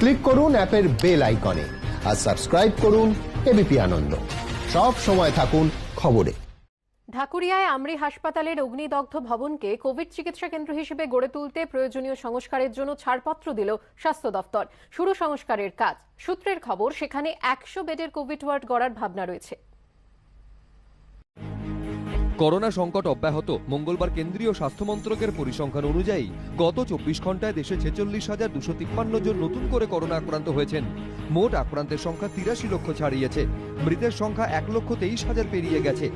Click করুন অ্যাপের bell আইকনে আর সাবস্ক্রাইব করুন এবিপি আনন্দ। সব সময় থাকুন খবরে। ঢাকুরিয়ায় আমরি হাসপাতালের অগ্নিদগ্ধ ভবনকে কোভিড চিকিৎসা কেন্দ্র হিসেবে গড়ে তুলতে প্রয়োজনীয় সংস্কারের জন্য ছাড়পত্র দিল স্বাস্থ্য দফতর শুরু সংস্কারের কাজ। সূত্রের খবর, সেখানে একশো বেডের কোভিড ওয়ার্ড গড়ার ভাবনা রয়েছে। করোনা সংকট অব্যাহত মঙ্গলবার কেন্দ্রীয় স্বাস্থ্য মন্ত্রকের পরিসংখ্যান অনুযায়ী গত চব্বিশ ঘন্টায় দেশে ছেচল্লিশ হাজার দুশো তিপ্পান্ন জন নতুন করে করোনা আক্রান্ত হয়েছেন। মোট আক্রান্তের সংখ্যা তিরাশি লক্ষ ছাড়িয়েছে। মৃতের সংখ্যা এক লক্ষ তেইশ হাজার পেরিয়ে গেছে।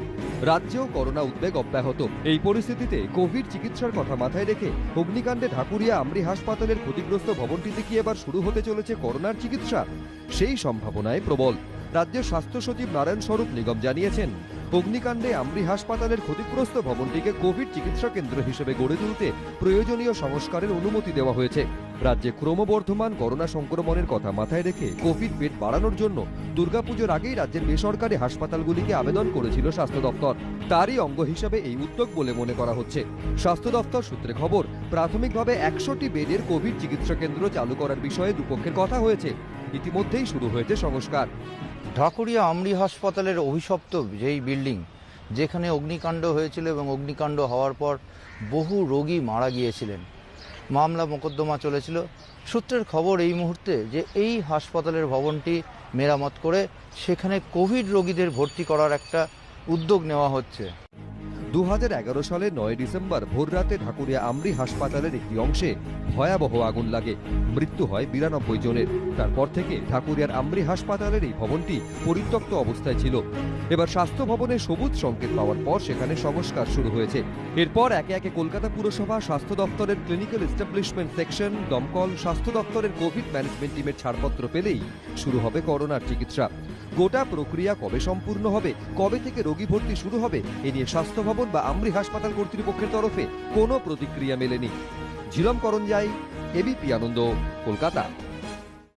রাজ্যেও করোনা উদ্বেগ অব্যাহত। এই পরিস্থিতিতে কোভিড চিকিৎসার কথা মাথায় রেখে অগ্নিকাণ্ডে ঢাকুরিয়া আমরি হাসপাতালের ক্ষতিগ্রস্ত ভবনটিতে কি এবার শুরু হতে চলেছে করোনার চিকিৎসা? সেই সম্ভাবনায় প্রবল। রাজ্যের স্বাস্থ্য সচিব নারায়ণ স্বরূপ নিগম জানিয়েছেন অগ্নিকাণ্ডে আমরি হাসপাতালের ক্ষতিগ্রস্ত ভবনটিকে কোভিড চিকিৎসা কেন্দ্র হিসেবে গড়ে তুলতে প্রয়োজনীয় সংস্কারের অনুমতি দেওয়া হয়েছে। রাজ্যে ক্রমবর্ধমান করোনা সংক্রমণের কথা মাথায় রেখে কোভিড বেড বাড়ানোর জন্য দুর্গাপুজোর আগেই রাজ্যের বেসরকারি হাসপাতালগুলিকে আবেদন করেছিল স্বাস্থ্য দপ্তর। তারই অঙ্গ হিসাবে এই উদ্যোগ বলে মনে করা হচ্ছে। স্বাস্থ্য দপ্তর সূত্রে খবর, প্রাথমিকভাবে একশোটি বেডের কোভিড চিকিৎসা কেন্দ্র চালু করার বিষয়ে দুপক্ষের কথা হয়েছে। ইতিমধ্যেই শুরু হয়েছে সংস্কার। ঢাকুরিয়া আমরি হাসপাতালের অভিশপ্ত যেই বিল্ডিং, যেখানে অগ্নিকাণ্ড হয়েছিল এবং অগ্নিকাণ্ড হওয়ার পর বহু রোগী মারা গিয়েছিলেন। মামলা মোকদ্দমা চলেছিল। সূত্রের খবর এই মুহূর্তে যে এই হাসপাতালের ভবনটি মেরামত করে সেখানে কোভিড রোগীদের ভর্তি করার একটা উদ্যোগ নেওয়া হচ্ছে। দু হাজার এগারো সালে নয় ডিসেম্বর ভোররাতে ঢাকুরিয়া আমরি হাসপাতালের একটি অংশে ভয়াবহ আগুন লাগে। মৃত্যু হয় বিরানব্বই জনের। তারপর থেকে ঢাকুরিয়ার আমরি হাসপাতালের এই ভবনটি পরিত্যক্ত অবস্থায় ছিল। এবার স্বাস্থ্য ভবনে সবুজ সংকেত পাওয়ার পর সেখানে সংস্কার শুরু হয়েছে। এরপর একে একে কলকাতা পুরসভা, স্বাস্থ্য দপ্তরের ক্লিনিক্যাল এস্টাবলিশমেন্ট সেকশন, দমকল, স্বাস্থ্য দপ্তরের কোভিড ম্যানেজমেন্ট টিমের ছাড়পত্র পেলেই শুরু হবে করোনার চিকিৎসা। গোটা প্রক্রিয়া কবে সম্পূর্ণ হবে, কবে থেকে রোগী ভর্তি শুরু হবে, এ নিয়ে স্বাস্থ্য ভবন বা আমরি হাসপাতাল কর্তৃপক্ষের তরফে কোনো প্রতিক্রিয়া মেলেনি। ঝিলম করঞ্জাই এবিপি আনন্দ, কলকাতা।